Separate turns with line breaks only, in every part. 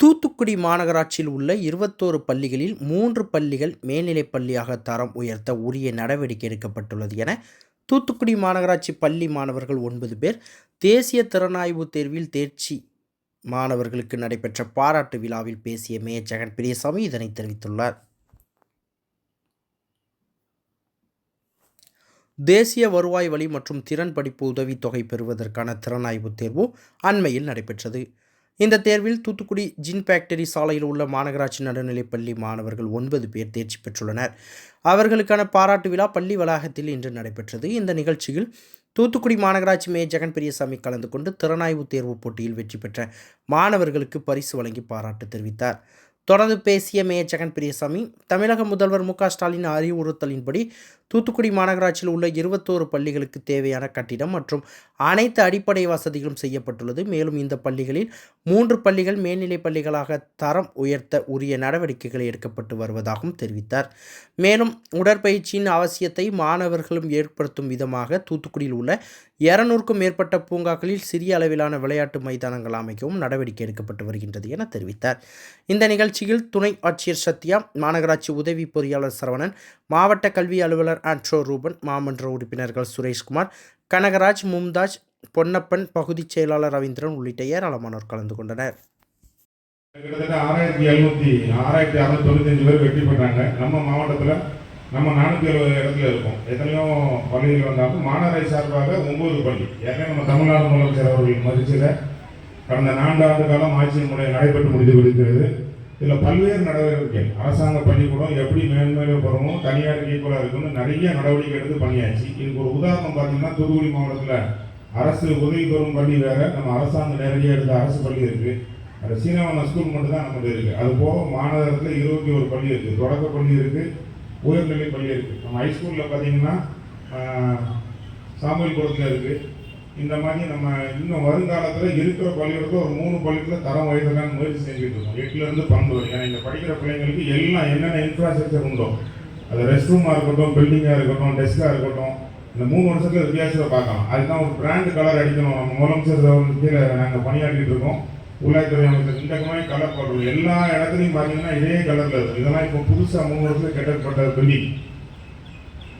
தூத்துக்குடி மாநகராட்சியில் உள்ள இருபத்தோரு பள்ளிகளில் மூன்று பள்ளிகள் மேல்நிலைப் பள்ளியாக தரம் உயர்த்த உரிய நடவடிக்கை எடுக்கப்பட்டுள்ளது என தூத்துக்குடி மாநகராட்சி பள்ளி மாணவர்கள் ஒன்பது பேர் தேசிய திறனாய்வு தேர்வில் தேர்ச்சி மாணவர்களுக்கு நடைபெற்ற பாராட்டு விழாவில் பேசிய மேயர் ஜெகன் பெரியசாமி இதனை தெரிவித்துள்ளார். தேசிய வருவாய் வழி மற்றும் திறன் படிப்பு உதவித்தொகை பெறுவதற்கான திறனாய்வு தேர்வு அண்மையில் நடைபெற்றது. இந்த தேர்வில் தூத்துக்குடி ஜின் ஃபேக்டரி சாலையில் உள்ள மாநகராட்சி நடுநிலைப்பள்ளி மாணவர்கள் ஒன்பது பேர் தேர்ச்சி பெற்றுள்ளனர். அவர்களுக்கான பாராட்டு விழா பள்ளி வளாகத்தில் இன்று நடைபெற்றது. இந்த நிகழ்ச்சியில் தூத்துக்குடி மாநகராட்சி மேயர் ஜெகன் பெரியசாமி கலந்து கொண்டு திறனாய்வு தேர்வு போட்டியில் வெற்றி பெற்ற மாணவர்களுக்கு பரிசு வழங்கி பாராட்டு தெரிவித்தார். தொடர்ந்து பேசிய மேயர் ஜெகன் பெரியசாமி தமிழக முதல்வர் மு. க. ஸ்டாலின் அறிவுறுத்தலின்படி தூத்துக்குடி மாநகராட்சியில் உள்ள இருபத்தோரு பள்ளிகளுக்கு தேவையான கட்டிடம் மற்றும் அனைத்து அடிப்படை வசதிகளும் செய்யப்பட்டுள்ளது. மேலும் இந்த பள்ளிகளில் மூன்று பள்ளிகள் மேல்நிலைப் பள்ளிகளாக தரம் உயர்த்த உரிய நடவடிக்கைகள் எடுக்கப்பட்டு வருவதாகவும் தெரிவித்தார். மேலும் உடற்பயிற்சியின் அவசியத்தை மாணவர்களும் ஏற்படுத்தும் விதமாக தூத்துக்குடியில் உள்ள இருநூறுக்கும் மேற்பட்ட பூங்காக்களில் சிறிய அளவிலான விளையாட்டு மைதானங்கள் அமைக்கவும் நடவடிக்கை எடுக்கப்பட்டு வருகின்றது என தெரிவித்தார். இந்த நிகழ்ச்சியில் துணை ஆட்சியர் சத்யா மாநகராட்சி உதவி பொறியாளர் சரவணன் மாவட்ட கல்வி அலுவலர் ஆண்ட்ரோ ரூபன் மாமன்ற உறுப்பினர்கள் சுரேஷ்குமார் கனகராஜ் மும்தாஜ் பொன்னப்பன் பகுதிச் செயலாளர் ரவீந்திரன் உள்ளிட்ட ஏராளமானோர் கலந்து கொண்டனர்.
கிட்டத்தட்ட ஆறாயிரத்தி எழுநூத்தி ஆறாயிரத்தி அறுநூத்தி தொண்ணூத்தஞ்சு பேர் வெற்றி பெற்றாங்க. நம்ம மாவட்டத்தில் நம்ம நானூற்றி எழுபது இடத்துல இருக்கோம். எத்தனையோ பள்ளிகள் வந்தாலும் மாநகரை சார்பாக ஒன்பது பள்ளி. ஏற்கனவே நம்ம தமிழ்நாடு முதலமைச்சர் அவர்கள் மதிச்சத கடந்த நான்காண்டு காலம் ஆட்சியின் முறை நடைபெற்று முடிந்து கொடுக்கிறது இதில் பல்வேறு நடவடிக்கை அரசாங்க பள்ளிக்கூடம் எப்படி மேன்மேலும் பெறணும் தனியார் ஈக்குவலாக இருக்குன்னு நிறைய நடவடிக்கை எடுத்து பண்ணியாச்சு. இதுக்கு ஒரு உதாரணம் பார்த்தீங்கன்னா தூத்துக்குடி மாவட்டத்தில் அரசு உதவி பெறும் பள்ளி வேறு நம்ம அரசாங்கம் நேரடியாக எடுத்த அரசு பள்ளி இருக்குது அது சீனவன ஸ்கூல் மட்டும்தான் நம்மகிட்ட அது போக மாநகரத்தில் இருபத்தி ஒரு பள்ளி இருக்குது தொடக்க பள்ளி இருக்குது உயர்நிலை பள்ளி இருக்குது நம்ம ஹைஸ்கூலில் பார்த்தீங்கன்னா சாமுவேல்புரத்தில் இருக்குது இந்த மாதிரி நம்ம இன்னும் வருங்காலத்தில் இருக்கிற பள்ளிக்கூடத்தில் ஒரு மூணு பள்ளிக்கூட தரம் உயர்த்தலான்னு முயற்சி செஞ்சுட்டு இருக்கோம். எட்டுலேருந்து பன்னெண்டு வரை ஏன்னா இங்கே படிக்கிற பிள்ளைங்களுக்கு எல்லாம் என்னென்ன இன்ஃப்ராஸ்ட்ரக்சர் உண்டோ அது ரெஸ்ட் ரூமாக இருக்கட்டும் பில்டிங்காக இருக்கட்டும் டெஸ்க்காக இருக்கட்டும் இந்த மூணு வருஷத்தில் வித்தியாசத்தை பார்க்கலாம். அதுதான் ஒரு பிராண்டு கலர் அடிக்கணும். நம்ம முதலமைச்சர் கீழே நாங்கள் பணியாற்றிட்டு இருக்கோம். உள்ளாட்சித்துறை அமைச்சர் இந்த மாதிரி கலர் போடுறது. எல்லா இடத்துலையும் பார்த்தீங்கன்னா இதே கலரில் இருக்கும் இதெல்லாம் இப்போ புதுசாக மூணு வருஷத்தில் கட்டப்பட்ட பில்டிங்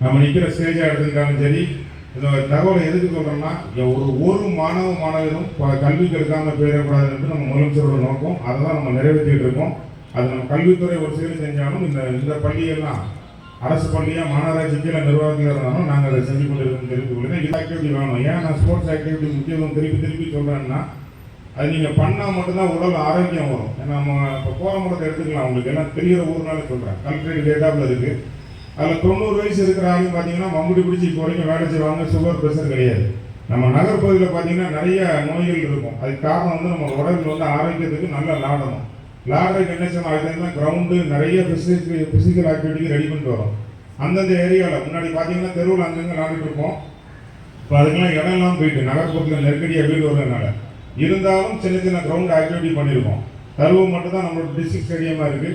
நம்ம நிற்கிற ஸ்டேஜாக எடுத்துக்கிட்டாலும் சரி இந்த தகவலை எதுக்கு சொல்கிறோம்னா ஒரு ஒரு மாணவ மாணவரும் ப- கல்விக்கு போயிடக்கூடாது என்று நம்ம முதலமைச்சரோட நோக்கம். அதை தான் நம்ம நிறைவேற்றிட்டு இருக்கோம். அது நம்ம கல்வித்துறை ஒரு சைடு செஞ்சாலும் இந்த இந்த பள்ளியெல்லாம் அரசு பள்ளியாக மாநகராட்சி கீழே நிர்வாகத்தில் இருந்தாலும் நாங்கள் அதை செஞ்சு கொண்டிருக்கோம் தெரிவித்து கொள்கிறேன். இது ஆக்டிவிட்டி வேணும். ஏன் நான் ஸ்போர்ட்ஸ் ஆக்டிவிட்டி முக்கியத்துவம் திருப்பி திருப்பி சொல்கிறேன்னா அது நீங்கள் பண்ணால் மட்டும்தான் உடல் ஆரோக்கியம் வரும். ஏன்னா நம்ம இப்போ கோரமடத்தை எடுத்துக்கலாம். உங்களுக்கு ஏன்னா தெரிகிற ஊர்னால சொல்கிறேன் கல்கரேட் டேட்டாவில் இருக்குது அதில் தொண்ணூறு வயசு இருக்கிற ஆளுங்க பார்த்தீங்கன்னா மம்புடி பிடிச்சி இப்போ வரைக்கும் வேலை செய்வாங்க சுகர் ப்ரெஷர் கிடையாது. நம்ம நகர்ப்பகுதியில் பார்த்தீங்கன்னா நிறைய நோய்கள் இருக்கும். அதுக்கு காரணம் வந்து நம்ம உடம்புல வந்து ஆரோக்கியத்துக்கு நல்லா லாடணும். லாடுறதுக்கு என்ன செய்யணும்? அதுக்கு கிரவுண்டு நிறைய ஃபிசிக்கல் ஃபிசிக்கல் ஆக்டிவிட்டிக்கு ரெடி பண்ணிட்டு வரோம் அந்தந்த ஏரியாவில் முன்னாடி பார்த்தீங்கன்னா தெருவில் அங்கங்கே விளாண்டுட்டு இருப்போம். இப்போ அதுக்கெல்லாம் இடம்லாம் போயிட்டு நகர்ப்புறத்தில் நெருக்கடியாக வீடு வர்றதுனால. இருந்தாலும் சின்ன சின்ன கிரவுண்ட் ஆக்டிவிட்டி பண்ணியிருக்கோம் தருவம் மட்டும் தான் நம்மளோட டிஸ்ட்ரிக்ட் ஸ்டேடியமாக இருக்குது